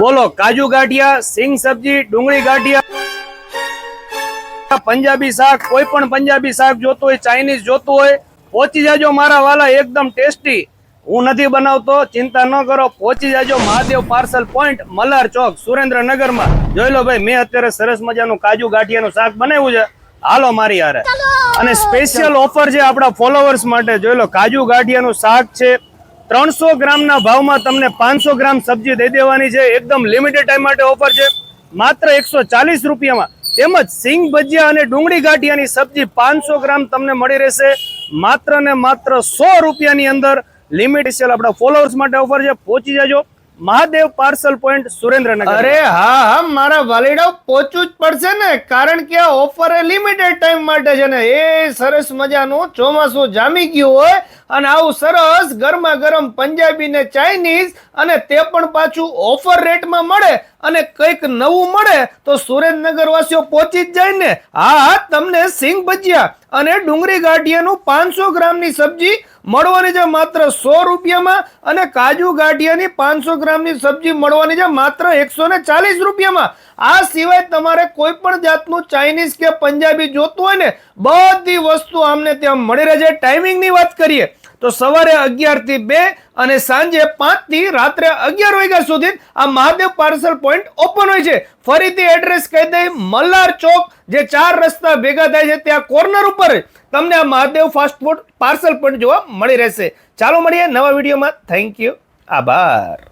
બોલો કાજુ ગાંઠિયા સિંગ સબ્જી ડુંગળી ગાંઠિયા પંજાબી શાક કોઈ પણ પંજાબી શાક જોતું હોય ચાઇનીઝ જોતું હોય પહોંચી જાજો મારા વાલા એકદમ ટેસ્ટી. હું નથી બનાવતો ચિંતા ન કરો પહોંચી જાજો મહાદેવ પાર્સલ પોઈન્ટ મલાર ચોક સુરેન્દ્રનગરમાં. જોઈ લો ભાઈ મેં અત્યારે સરસ મજાનું કાજુ ગાંઠિયાનું શાક બનાવ્યું છે. હાલો મારી હારે. અને સ્પેશિયલ ઓફર છે આપણા ફોલોવર્સ માટે. જોઈ લો કાજુ ગાંઠિયાનું શાક છે ત્રણસો ગ્રામના ભાવમાં તમને પાંચસો ગ્રામ સબ્જી દઈ દેવાની છે. એકદમ લિમિટેડ ટાઈમ માટે ઓફર છે. માત્ર એકસો ચાલીસ રૂપિયામાં. તેમજ સિંગ ભજીયા અને ડુંગળી ગાંઠિયાની સબ્જી પાંચસો ગ્રામ તમને મળી રહેશે. માત્ર ને માત્ર સો રૂપિયાની અંદર લિમિટ સેલ આપણા ફોલોઅર્સ માટે ઓફર છે. પહોંચી જાજો. Mahadev parcel point Surendranagar. અરે હા હા, મારા વાલીડાઓ, પહોંચવું જ પડશે ને. કારણ કે આ ઓફર એ લિમિટેડ ટાઈમ માટે છે ને. એ સરસ મજાનું ચોમાસું જામી ગયું હોય અને આવું સરસ ગરમા ગરમ પંજાબી ને ચાઇનીઝ અને તે પણ પાછું ઓફર રેટમાં મળે અને કંઈક નવું મળે તો સુરેન્દ્રનગર વાસીઓ પહોંચી જ જાય ને. હા હા, તમને સિંગ ભજીયા અને ડુંગળી ગાંઠિયાનું પાંચસો ગ્રામની સબ્જી મળવાની છે માત્ર સો રૂપિયામાં અને કાજુ ગાંઠિયાની પાંચસો ગ્રામની સબ્જી મળવાની છે માત્ર એકસો ને ચાલીસ રૂપિયામાં. આ સિવાય તમારે કોઈ પણ જાતનું ચાઇનીઝ કે પંજાબી જોતું હોય ને, બધી વસ્તુ આમને ત્યાં મળી રહે છે. ટાઈમિંગની વાત કરીએ તો સવારે અગિયારથી બે અને સાંજે પાંચથી રાત્રે અગિયાર વાગ્યા સુધી આ મહાદેવ પાર્સલ પોઈન્ટ ઓપન હોય છે. ફરીથી એડ્રેસ કહી દઈ, મલ્લાર ચોક, જે ચાર રસ્તા ભેગા થાય છે, ત્યાં કોર્નર ઉપર તમને આ Mahadev fast food parcel point જોવા મળી રહેશે. ચાલો મળીએ નવા વિડીયોમાં. થેન્ક યુ આભાર.